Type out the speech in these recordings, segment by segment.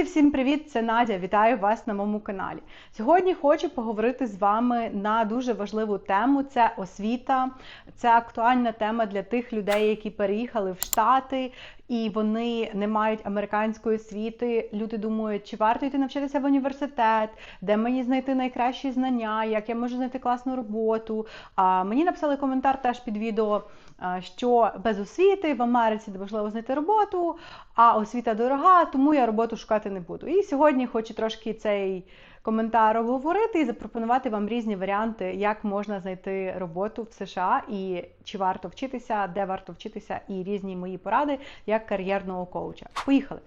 Друзі, всім привіт! Це Надя. Вітаю вас на моєму каналі. Сьогодні хочу поговорити з вами на дуже важливу тему: це освіта. Це актуальна тема для тих людей, які переїхали в Штати і вони не мають американської освіти. Люди думають, чи варто йти навчатися в університет, де мені знайти найкращі знання, як я можу знайти класну роботу. А мені написали коментар теж під відео, що без освіти в Америці неможливо знайти роботу, а освіта дорога, тому я роботу шукати не буду. І сьогодні хочу трошки цей коментар обговорити і запропонувати вам різні варіанти, як можна знайти роботу в США і чи варто вчитися, де варто вчитися, і різні мої поради як кар'єрного коуча. Поїхали.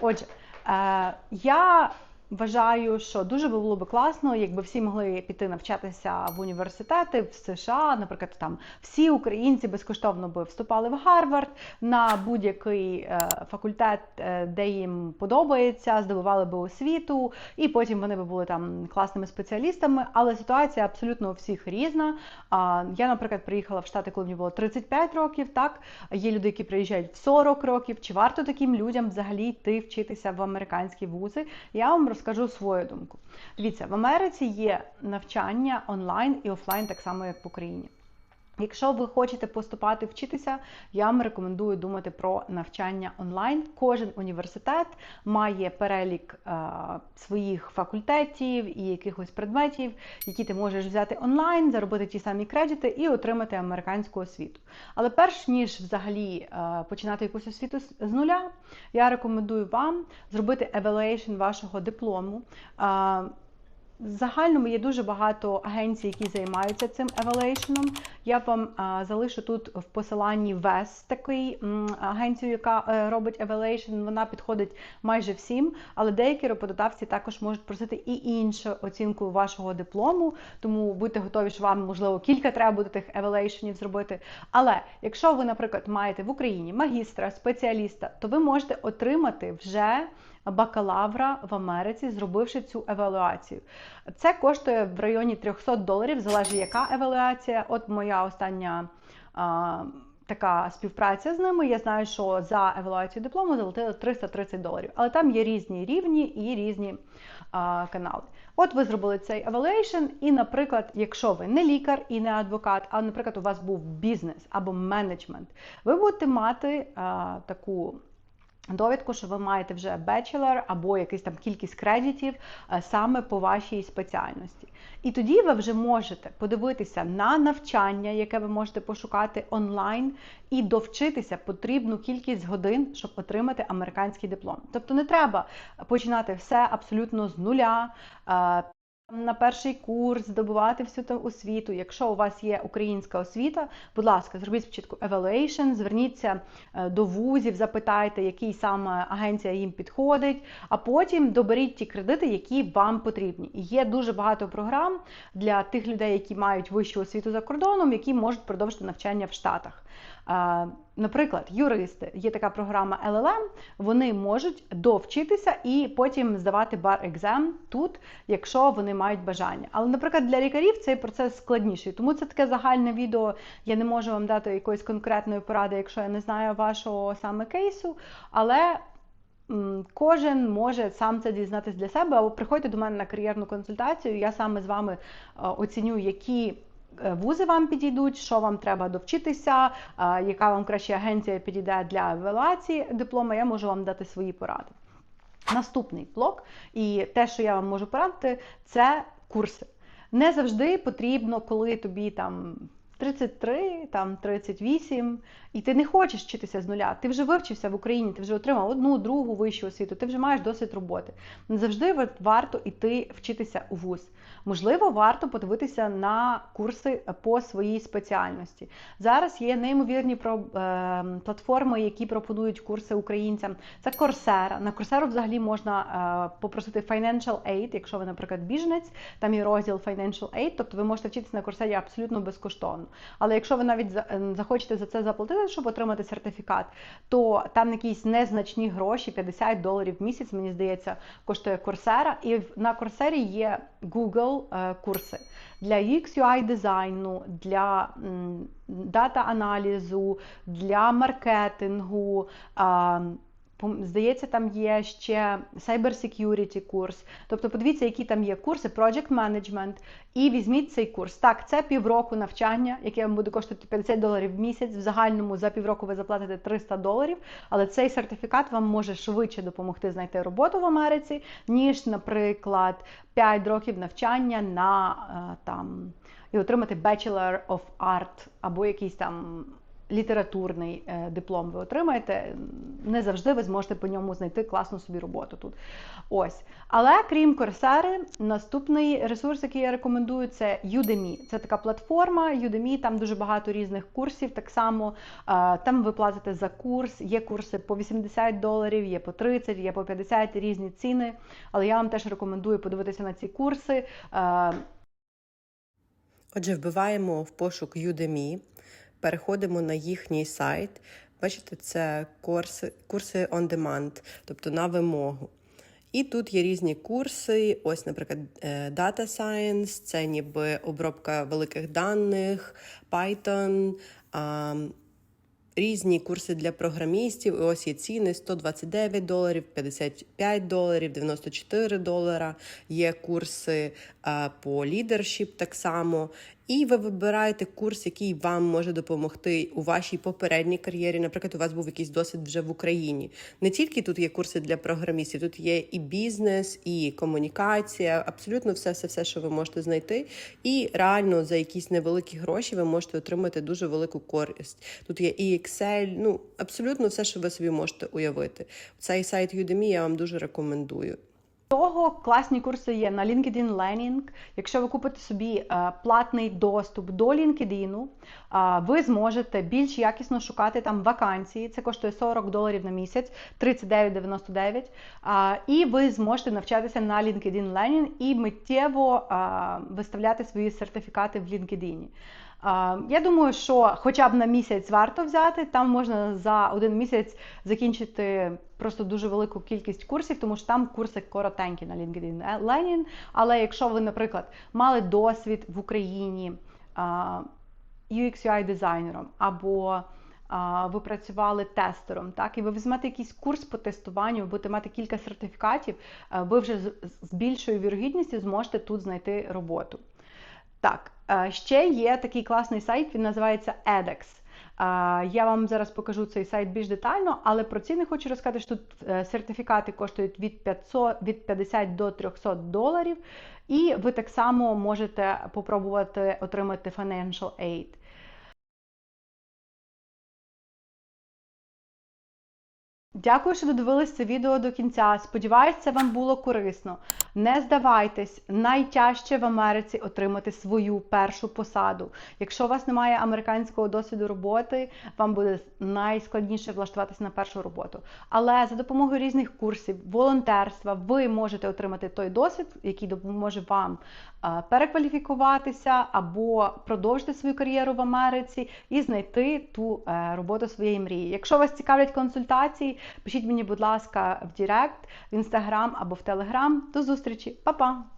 Отже, е, я Вважаю, що дуже було би класно, якби всі могли піти навчатися в університети в США. Наприклад, там всі українці безкоштовно би вступали в Гарвард на будь-який е, факультет, е, де їм подобається, здобували би освіту, і потім вони би були там класними спеціалістами. Але ситуація абсолютно у всіх різна. Я, наприклад, приїхала в Штати, коли мені було 35 років. Так є люди, які приїжджають в 40 років. Чи варто таким людям взагалі йти вчитися в американські вузи? Я вам розкажу свою думку. Дивіться, в Америці є навчання онлайн і офлайн, так само як в Україні. Якщо ви хочете поступати вчитися, я вам рекомендую думати про навчання онлайн. Кожен університет має перелік е, своїх факультетів і якихось предметів, які ти можеш взяти онлайн, заробити ті самі кредити і отримати американську освіту. Але перш ніж взагалі е, починати якусь освіту з нуля, я рекомендую вам зробити evaluation вашого диплому. Е, в загальному є дуже багато агенцій, які займаються цим евалейшеном. Я вам а, залишу тут в посиланні VES, такий м, агенцію, яка е, робить евалейшн. Вона підходить майже всім, але деякі роботодавці також можуть просити і іншу оцінку вашого диплому. Тому будьте готові, що вам можливо кілька треба буде тих евалейшенів зробити. Але якщо ви, наприклад, маєте в Україні магістра, спеціаліста, то ви можете отримати вже бакалавра в Америці, зробивши цю евалуацію. Це коштує в районі 300 доларів, залежить яка евалуація. От моя остання. А, Така співпраця з ними. Я знаю, що за евалуацію диплому заплатили 330 доларів. Але там є різні рівні і різні а, канали. От ви зробили цей evaluation, і, наприклад, якщо ви не лікар і не адвокат, а, наприклад, у вас був бізнес або менеджмент, ви будете мати а, таку Довідку, що ви маєте вже бечелор або якийсь там кількість кредитів е, саме по вашій спеціальності. І тоді ви вже можете подивитися на навчання, яке ви можете пошукати онлайн, і довчитися потрібну кількість годин, щоб отримати американський диплом. Тобто не треба починати все абсолютно з нуля. Е, на перший курс здобувати всю ту освіту. Якщо у вас є українська освіта, будь ласка, зробіть спочатку evaluation, зверніться е, до вузів, запитайте, який саме агенція їм підходить, а потім доберіть ті кредити, які вам потрібні. І є дуже багато програм для тих людей, які мають вищу освіту за кордоном, які можуть продовжити навчання в Штатах. Наприклад, юристи, є така програма LLM, вони можуть довчитися і потім здавати бар екзем тут, якщо вони мають бажання. Але, наприклад, для лікарів цей процес складніший. Тому це таке загальне відео. Я не можу вам дати якоїсь конкретної поради, якщо я не знаю вашого саме кейсу. Але Кожен може сам це дізнатися для себе, або приходьте до мене на кар'єрну консультацію. Я саме з вами оціню, які Е, вузи вам підійдуть, що вам треба довчитися, е, яка вам краще агенція підійде для евалуації диплома, я можу вам дати свої поради. Наступний блок, і те, що я вам можу порадити, це курси. Не завжди потрібно, коли тобі там 33, там 38, і ти не хочеш вчитися з нуля. Ти вже вивчився в Україні, ти вже отримав одну, другу вищу освіту, ти вже маєш досвід роботи. Не завжди варто йти вчитися у вуз. Можливо, варто подивитися на курси по своїй спеціальності. Зараз є неймовірні е, платформи, які пропонують курси українцям. Це Coursera. На Coursera взагалі можна е, попросити Financial Aid, якщо ви, наприклад, біженець, там є розділ Financial Aid, тобто ви можете вчитися на Coursera абсолютно безкоштовно. Але якщо ви навіть ем, захочете за це заплатити, щоб отримати сертифікат, то там якісь незначні гроші, 50 доларів в місяць, мені здається, коштує Coursera. І на Coursera є Google е, курси для UX UI дизайну, для дата аналізу, для маркетингу. Здається, там є ще Cyber Security курс. Тобто, подивіться, які там є курси, Project Management, і візьміть цей курс. Так, це півроку навчання, яке вам буде коштувати 50 доларів в місяць. В загальному за півроку ви заплатите 300 доларів. Але цей сертифікат вам може швидше допомогти знайти роботу в Америці, ніж, наприклад, 5 років навчання на е, там і отримати Bachelor of Art або якийсь там літературний е, диплом ви отримаєте. Не завжди ви зможете по ньому знайти класну собі роботу тут. Ось. Але крім Coursera, наступний ресурс, який я рекомендую, це Udemy. Це така платформа. Udemy, там дуже багато різних курсів. Так само е, там ви платите за курс. Є курси по 80 доларів, є по 30, є по 50 різні ціни. Але я вам теж рекомендую подивитися на ці курси. Е, Отже, вбиваємо в пошук Udemy, переходимо на їхній сайт. Бачите, це курси, курси on demand, тобто на вимогу. І тут є різні курси. Ось, наприклад, е, Data Science, це ніби обробка великих даних, Python. Різні курси для програмістів. І ось є ціни 129 доларів, 55 доларів, 94 долара. Є курси по лідершіп так само. І ви вибираєте курс, який вам може допомогти у вашій попередній кар'єрі. Наприклад, у вас був якийсь досвід вже в Україні. Не тільки тут є курси для програмістів, тут є і бізнес, і комунікація, абсолютно все, все, все, що ви можете знайти. І реально за якісь невеликі гроші ви можете отримати дуже велику користь. Тут є і Excel, ну абсолютно все, що ви собі можете уявити. Цей сайт Udemy я вам дуже рекомендую. Того класні курси є на LinkedIn Learning. Якщо ви купите собі е, платний доступ до LinkedIn, е, ви зможете більш якісно шукати там вакансії. Це коштує 40 доларів на місяць, 39,99. Е, і ви зможете навчатися на LinkedIn Learning і миттєво виставляти свої сертифікати в LinkedIn. Е, Я думаю, що хоча б на місяць варто взяти, там можна за один місяць закінчити просто дуже велику кількість курсів, тому що там курси коротенькі на LinkedIn Learning. Але якщо ви, наприклад, мали досвід в Україні UX UI дизайнером або ви працювали тестером, так і ви візьмете якийсь курс по тестуванню, будете мати кілька сертифікатів, ви вже з, більшою вірогідністю зможете тут знайти роботу. Так, е, ще є такий класний сайт, він називається edX. Е, Я вам зараз покажу цей сайт більш детально, але про ціни хочу розказати, що тут е, сертифікати коштують від 500, від 50 до 300 доларів, і ви так само можете попробувати отримати financial aid. Дякую, що додивились це відео до кінця. Сподіваюся, це вам було корисно. Не здавайтесь, найтяжче в Америці отримати свою першу посаду. Якщо у вас немає американського досвіду роботи, вам буде найскладніше влаштуватися на першу роботу. Але за допомогою різних курсів, волонтерства, ви можете отримати той досвід, який допоможе вам е, перекваліфікуватися або продовжити свою кар'єру в Америці і знайти ту е, роботу своєї мрії. Якщо вас цікавлять консультації, пишіть мені, будь ласка, в Директ, в Інстаграм або в Телеграм. До зустрічі, Па-па!